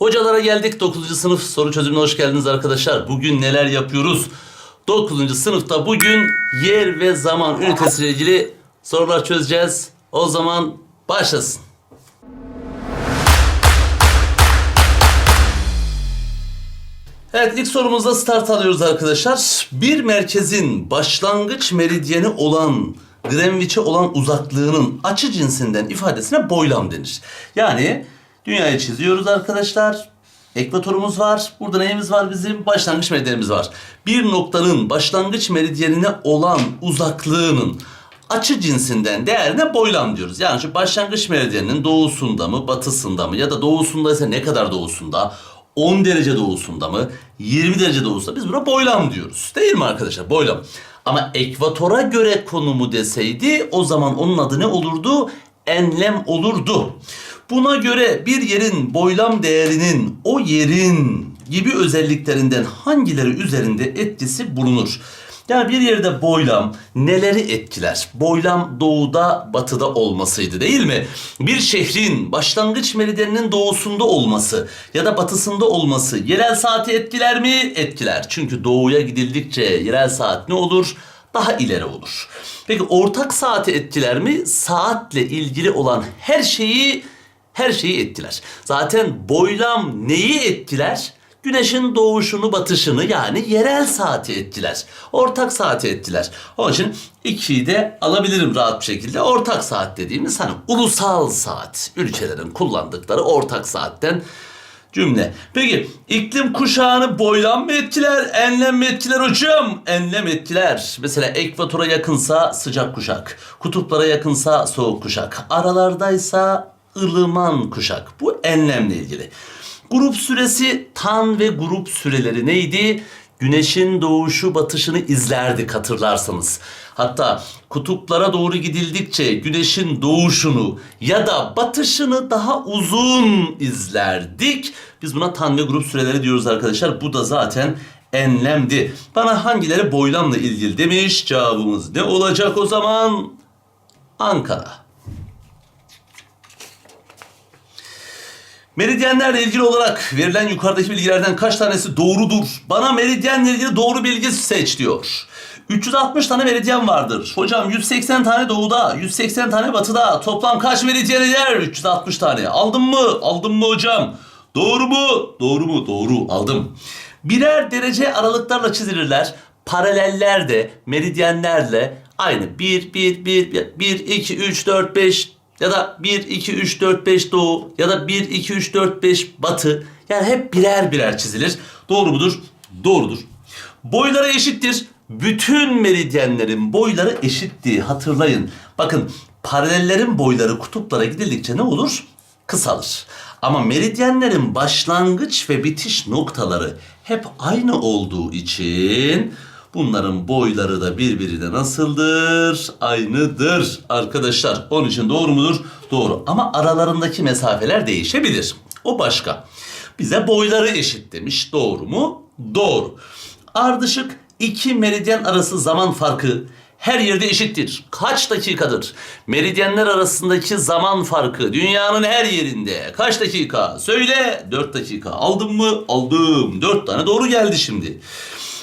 Hocalara geldik 9. sınıf soru çözümüne hoş geldiniz arkadaşlar. Bugün neler yapıyoruz? 9. sınıfta bugün yer ve zaman ünitesiyle ilgili sorular çözeceğiz. O zaman başlasın. Evet ilk sorumuzda start alıyoruz arkadaşlar. Bir merkezin başlangıç meridyeni olan Greenwich'e olan uzaklığının açı cinsinden ifadesine boylam denir. Yani dünyayı çiziyoruz arkadaşlar. Ekvatorumuz var. Burada neyimiz var bizim? Başlangıç meridyenimiz var. Bir noktanın başlangıç meridyenine olan uzaklığının açı cinsinden değerine boylam diyoruz. Yani şu başlangıç meridyeninin doğusunda mı, batısında mı ya da doğusundaysa ne kadar doğusunda, 10 derece doğusunda mı, 20 derece doğusunda biz buna boylam diyoruz. Değil mi arkadaşlar? Boylam. Ama ekvatora göre konumu deseydi o zaman onun adı ne olurdu? Enlem olurdu. Buna göre bir yerin boylam değerinin o yerin gibi özelliklerinden hangileri üzerinde etkisi bulunur? Yani bir yerde boylam neleri etkiler? Boylam doğuda batıda olmasıydı değil mi? Bir şehrin başlangıç meridyeninin doğusunda olması ya da batısında olması yerel saati etkiler mi? Etkiler. Çünkü doğuya gidildikçe yerel saat ne olur? Daha ileri olur. Peki ortak saati etkiler mi? Saatle ilgili olan her şeyi her şeyi etkiler. Zaten boylam neyi etkiler? Güneşin doğuşunu, batışını yani yerel saati etkiler. Ortak saati etkiler. Onun için 2'yi de alabilirim rahat bir şekilde. Ortak saat dediğimiz hani ulusal saat. Ülkelerin kullandıkları ortak saatten cümle. Peki iklim kuşağını boylam mı etkiler, enlem mi etkiler hocam? Enlem etkiler. Mesela ekvatora yakınsa sıcak kuşak, kutuplara yakınsa soğuk kuşak, aralardaysa ılıman kuşak. Bu enlemle ilgili. Grup süresi tan ve grup süreleri neydi? Güneşin doğuşu batışını izlerdik hatırlarsanız. Hatta kutuplara doğru gidildikçe güneşin doğuşunu ya da batışını daha uzun izlerdik. Biz buna tan ve grup süreleri diyoruz arkadaşlar. Bu da zaten enlemdi. Bana hangileri boylamla ilgili demiş. Cevabımız ne olacak o zaman? Ankara. Meridyenlerle ilgili olarak verilen yukarıdaki bilgilerden kaç tanesi doğrudur? Bana meridyenle ilgili doğru bilgi seç diyor. 360 tane meridyen vardır. Hocam 180 tane doğuda, 180 tane batıda. Toplam kaç meridyen eder? 360 tane. Aldın mı? Aldın mı hocam? Doğru mu? Doğru mu? Doğru. Aldım. Birer derece aralıklarla çizilirler. Paraleller de meridyenlerle aynı. 1, 1, 1, 1, 2, 3, 4, 5, ya da 1, 2, 3, 4, 5 doğu ya da 1, 2, 3, 4, 5 batı. Yani hep birer birer çizilir. Doğru mudur? Doğrudur. Boyları eşittir. Bütün meridyenlerin boyları eşittiği hatırlayın. Bakın paralellerin boyları kutuplara gidildikçe ne olur? Kısalır. Ama meridyenlerin başlangıç ve bitiş noktaları hep aynı olduğu için Bunların boyları da birbirine nasıldır? Aynıdır arkadaşlar. Onun için doğru mudur? Doğru. Ama aralarındaki mesafeler değişebilir. O başka. Bize boyları eşit demiş. Doğru mu? Doğru. Ardışık iki meridyen arası zaman farkı her yerde eşittir. Kaç dakikadır? Meridyenler arasındaki zaman farkı dünyanın her yerinde. Kaç dakika? Söyle. 4 dakika. Aldın mı? Aldım. 4 tane doğru geldi şimdi.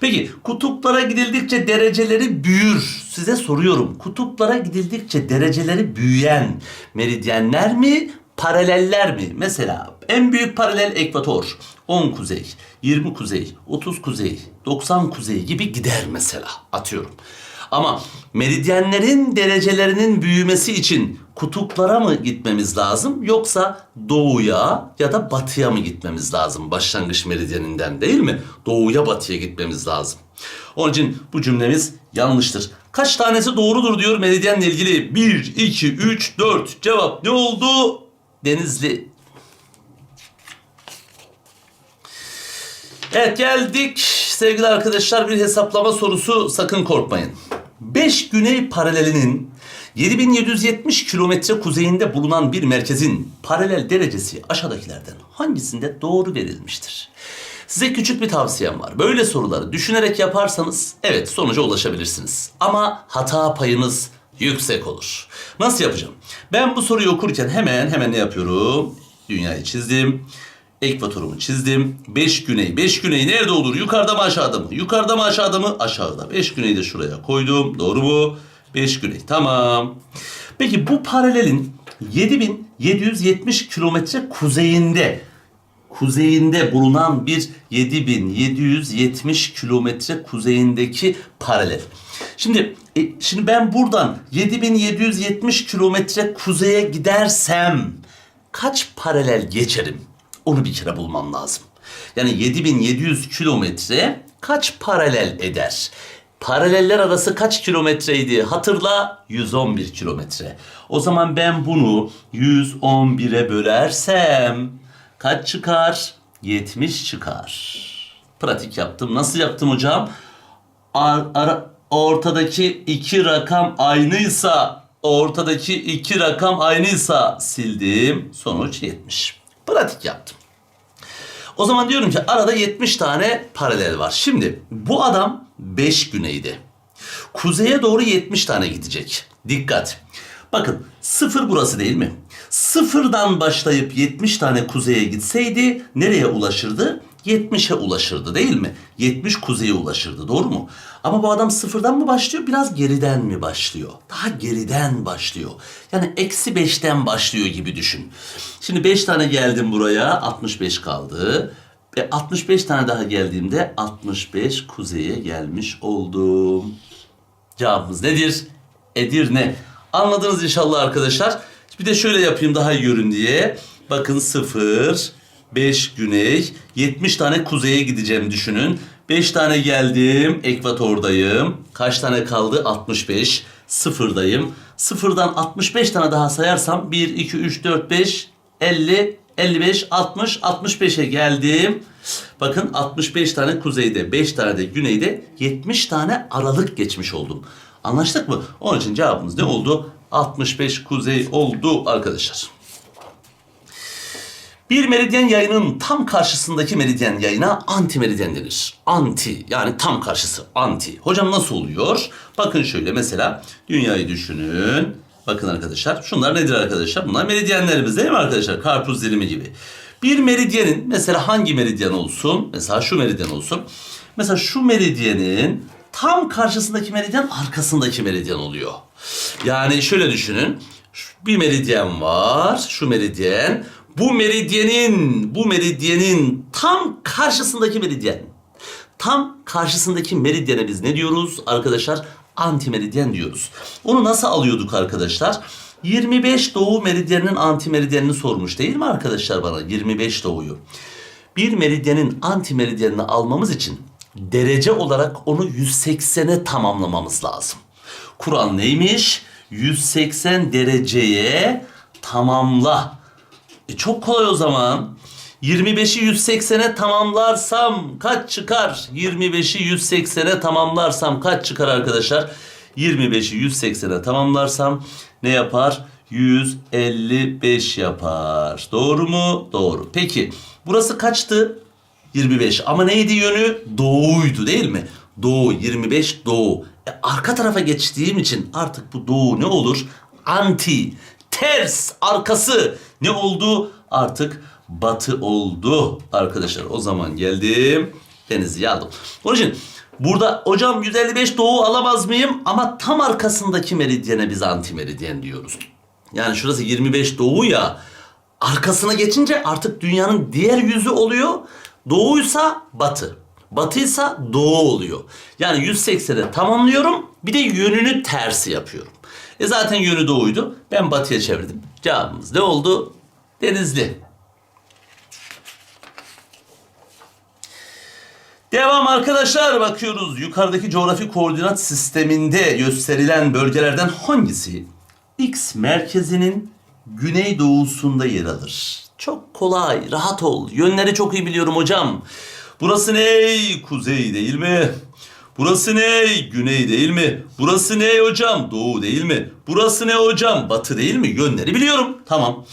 Peki kutuplara gidildikçe dereceleri büyür. Size soruyorum. Kutuplara gidildikçe dereceleri büyüyen meridyenler mi, paraleller mi? Mesela en büyük paralel ekvator. 10 kuzey, 20 kuzey, 30 kuzey, 90 kuzey gibi gider mesela atıyorum. Ama meridyenlerin derecelerinin büyümesi için kutuplara mı gitmemiz lazım yoksa doğuya ya da batıya mı gitmemiz lazım başlangıç meridyeninden değil mi? Doğuya batıya gitmemiz lazım. Onun için bu cümlemiz yanlıştır. Kaç tanesi doğrudur diyor meridyenle ilgili? 1, 2, 3, 4. Cevap ne oldu? Denizli. Evet geldik sevgili arkadaşlar bir hesaplama sorusu sakın korkmayın. 5 güney paralelinin 7770 kilometre kuzeyinde bulunan bir merkezin paralel derecesi aşağıdakilerden hangisinde doğru verilmiştir? Size küçük bir tavsiyem var. Böyle soruları düşünerek yaparsanız evet sonuca ulaşabilirsiniz. Ama hata payınız yüksek olur. Nasıl yapacağım? Ben bu soruyu okurken hemen hemen ne yapıyorum? Dünyayı çizdim. Ekvatorumu çizdim. 5 güney. 5 güney nerede olur? Yukarıda mı aşağıda mı? Yukarıda mı aşağıda mı? Aşağıda. 5 güneyi de şuraya koydum. Doğru mu? 5 güney. Tamam. Peki bu paralelin 7770 kilometre kuzeyinde kuzeyinde bulunan bir 7770 kilometre kuzeyindeki paralel. Şimdi e, şimdi ben buradan 7770 kilometre kuzeye gidersem kaç paralel geçerim? Onu bir kere bulmam lazım. Yani 7700 kilometre kaç paralel eder? Paraleller arası kaç kilometreydi? Hatırla 111 kilometre. O zaman ben bunu 111'e bölersem kaç çıkar? 70 çıkar. Pratik yaptım. Nasıl yaptım hocam? Ar- ara- ortadaki iki rakam aynıysa ortadaki iki rakam aynıysa sildim. Sonuç 70. Pratik yaptım. O zaman diyorum ki arada 70 tane paralel var. Şimdi bu adam 5 güneyde. Kuzeye doğru 70 tane gidecek. Dikkat. Bakın sıfır burası değil mi? Sıfırdan başlayıp 70 tane kuzeye gitseydi nereye ulaşırdı? 70'e ulaşırdı değil mi? 70 kuzeye ulaşırdı doğru mu? Ama bu adam sıfırdan mı başlıyor biraz geriden mi başlıyor? Daha geriden başlıyor. Yani eksi 5'ten başlıyor gibi düşün. Şimdi 5 tane geldim buraya 65 kaldı. Ve 65 tane daha geldiğimde 65 kuzeye gelmiş oldum. Cevabımız nedir? Edirne. Anladınız inşallah arkadaşlar. Bir de şöyle yapayım daha iyi görün diye. Bakın 0, 5 güney, 70 tane kuzeye gideceğim düşünün. 5 tane geldim, ekvatordayım. Kaç tane kaldı? 65. Sıfırdayım. Sıfırdan 65 tane daha sayarsam 1, 2, 3, 4, 5, 50, 55, 60, 65'e geldim. Bakın 65 tane kuzeyde, 5 tane de güneyde, 70 tane aralık geçmiş oldum. Anlaştık mı? Onun için cevabımız ne oldu? 65 kuzey oldu arkadaşlar. Bir meridyen yayının tam karşısındaki meridyen yayına anti meridyen denir. Anti yani tam karşısı anti. Hocam nasıl oluyor? Bakın şöyle mesela dünyayı düşünün. Bakın arkadaşlar şunlar nedir arkadaşlar? Bunlar meridyenlerimiz değil mi arkadaşlar? Karpuz dilimi gibi. Bir meridyenin mesela hangi meridyen olsun? Mesela şu meridyen olsun. Mesela şu meridyenin tam karşısındaki meridyen arkasındaki meridyen oluyor. Yani şöyle düşünün. Bir meridyen var. Şu meridyen. Bu meridyenin, bu meridyenin tam karşısındaki meridyen. Tam karşısındaki meridyene biz ne diyoruz arkadaşlar? Antimeridyen diyoruz. Onu nasıl alıyorduk arkadaşlar? 25 doğu meridyeninin antimeridyenini sormuş değil mi arkadaşlar bana? 25 doğuyu. Bir meridyenin antimeridyenini almamız için derece olarak onu 180'e tamamlamamız lazım. Kur'an neymiş? 180 dereceye tamamla. E çok kolay o zaman. 25'i 180'e tamamlarsam kaç çıkar? 25'i 180'e tamamlarsam kaç çıkar arkadaşlar? 25'i 180'e tamamlarsam ne yapar? 155 yapar. Doğru mu? Doğru. Peki burası kaçtı? 25 ama neydi yönü? Doğuydu değil mi? Doğu 25 doğu. E, arka tarafa geçtiğim için artık bu doğu ne olur? Anti, ters, arkası ne oldu? Artık batı oldu arkadaşlar. O zaman geldim Denizli'ye aldım. Onun için burada hocam 155 doğu alamaz mıyım? Ama tam arkasındaki meridyene biz anti meridyen diyoruz. Yani şurası 25 doğu ya. Arkasına geçince artık dünyanın diğer yüzü oluyor. Doğuysa batı. Batıysa doğu oluyor. Yani 180'e tamamlıyorum. Bir de yönünü tersi yapıyorum. E zaten yönü doğuydu. Ben batıya çevirdim. Cevabımız ne oldu? Denizli. Devam arkadaşlar bakıyoruz. Yukarıdaki coğrafi koordinat sisteminde gösterilen bölgelerden hangisi X merkezinin güneydoğusunda yer alır? Çok kolay, rahat ol. Yönleri çok iyi biliyorum hocam. Burası ne? Kuzey değil mi? Burası ne? Güney değil mi? Burası ne hocam? Doğu değil mi? Burası ne hocam? Batı değil mi? Yönleri biliyorum. Tamam.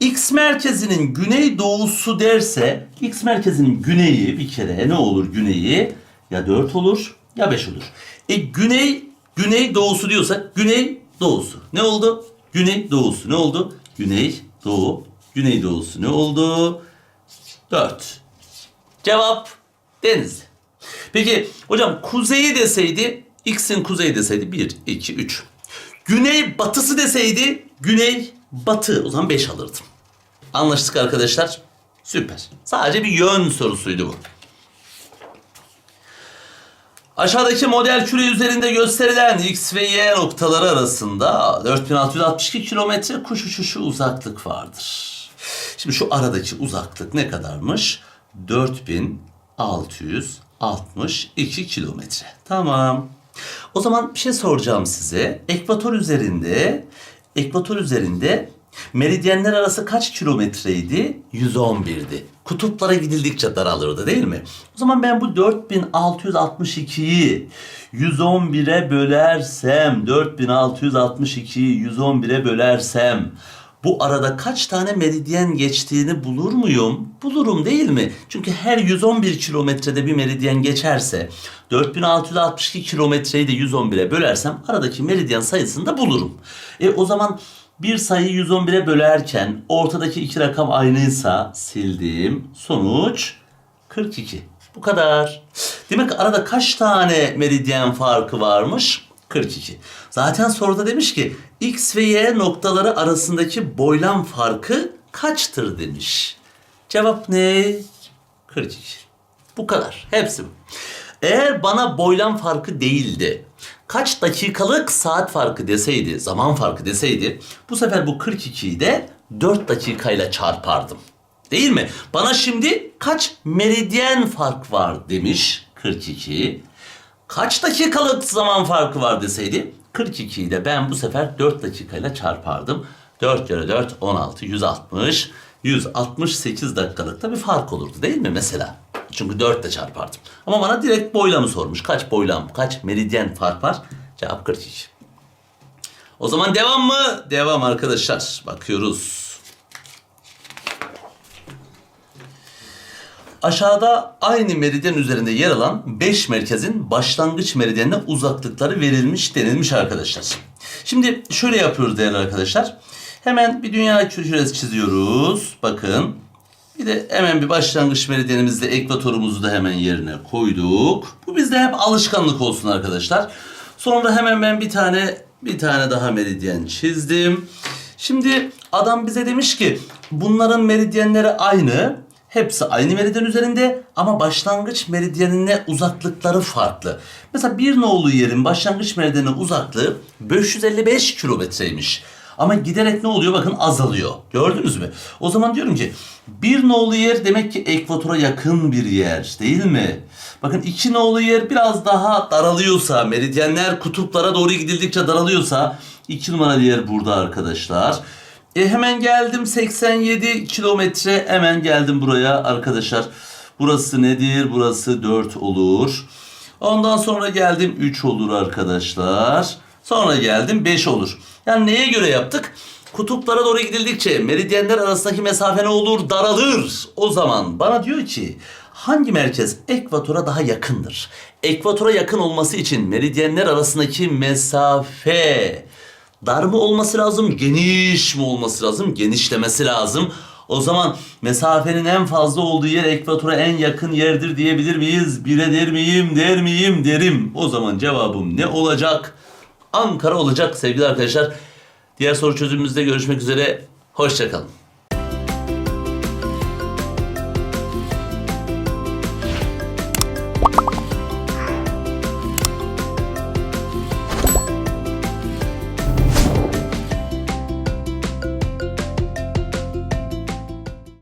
X merkezinin güney doğusu derse X merkezinin güneyi bir kere ne olur güneyi? Ya 4 olur ya 5 olur. E güney güney doğusu diyorsak güney doğusu. Ne oldu? Güney doğusu. Ne oldu? Güney doğu. Güney doğusu ne oldu? 4. Cevap Denizli. Peki hocam kuzeyi deseydi x'in kuzeyi deseydi 1, 2, 3. Güney batısı deseydi güney batı o zaman 5 alırdım. Anlaştık arkadaşlar. Süper. Sadece bir yön sorusuydu bu. Aşağıdaki model küre üzerinde gösterilen x ve y noktaları arasında 4662 kilometre kuş uçuşu uzaklık vardır. Şimdi şu aradaki uzaklık ne kadarmış? 4662 kilometre. Tamam. O zaman bir şey soracağım size. Ekvator üzerinde ekvator üzerinde meridyenler arası kaç kilometreydi? 111'di. Kutuplara gidildikçe daralırdı değil mi? O zaman ben bu 4662'yi 111'e bölersem 4662'yi 111'e bölersem bu arada kaç tane meridyen geçtiğini bulur muyum? Bulurum değil mi? Çünkü her 111 kilometrede bir meridyen geçerse 4662 kilometreyi de 111'e bölersem aradaki meridyen sayısını da bulurum. E o zaman bir sayıyı 111'e bölerken ortadaki iki rakam aynıysa sildim. Sonuç 42. Bu kadar. Demek arada kaç tane meridyen farkı varmış? 42. Zaten soruda demiş ki x ve y noktaları arasındaki boylam farkı kaçtır demiş. Cevap ne? 42. Bu kadar. Hepsi bu. Eğer bana boylam farkı değildi, kaç dakikalık saat farkı deseydi, zaman farkı deseydi, bu sefer bu 42'yi de 4 dakikayla çarpardım. Değil mi? Bana şimdi kaç meridyen fark var demiş 42. Kaç dakikalık zaman farkı var deseydi 42'yi de ben bu sefer 4 dakikayla çarpardım. 4 kere 4 16 160 168 dakikalıkta bir fark olurdu değil mi mesela? Çünkü 4 ile çarpardım. Ama bana direkt boylamı sormuş. Kaç boylam, kaç meridyen fark var? Cevap 42. O zaman devam mı? Devam arkadaşlar. Bakıyoruz. Aşağıda aynı meridyen üzerinde yer alan 5 merkezin başlangıç meridyenine uzaklıkları verilmiş denilmiş arkadaşlar. Şimdi şöyle yapıyoruz değerli arkadaşlar. Hemen bir dünya küresi çiziyoruz. Bakın. Bir de hemen bir başlangıç meridyenimizde ekvatorumuzu da hemen yerine koyduk. Bu bizde hep alışkanlık olsun arkadaşlar. Sonra hemen ben bir tane bir tane daha meridyen çizdim. Şimdi adam bize demiş ki bunların meridyenleri aynı. Hepsi aynı meridyen üzerinde ama başlangıç meridyenine uzaklıkları farklı. Mesela bir nolu yerin başlangıç meridyenine uzaklığı 555 kilometreymiş. Ama giderek ne oluyor? Bakın azalıyor. Gördünüz mü? O zaman diyorum ki bir nolu yer demek ki ekvatora yakın bir yer değil mi? Bakın iki nolu yer biraz daha daralıyorsa, meridyenler kutuplara doğru gidildikçe daralıyorsa iki numaralı yer burada arkadaşlar. E hemen geldim 87 kilometre hemen geldim buraya arkadaşlar. Burası nedir? Burası 4 olur. Ondan sonra geldim 3 olur arkadaşlar. Sonra geldim 5 olur. Yani neye göre yaptık? Kutuplara doğru gidildikçe meridyenler arasındaki mesafe ne olur? Daralır. O zaman bana diyor ki hangi merkez ekvatora daha yakındır? Ekvatora yakın olması için meridyenler arasındaki mesafe dar mı olması lazım, geniş mi olması lazım, genişlemesi lazım. O zaman mesafenin en fazla olduğu yer ekvatora en yakın yerdir diyebilir miyiz? Bire der miyim, der miyim, derim. O zaman cevabım ne olacak? Ankara olacak sevgili arkadaşlar. Diğer soru çözümümüzde görüşmek üzere. Hoşçakalın.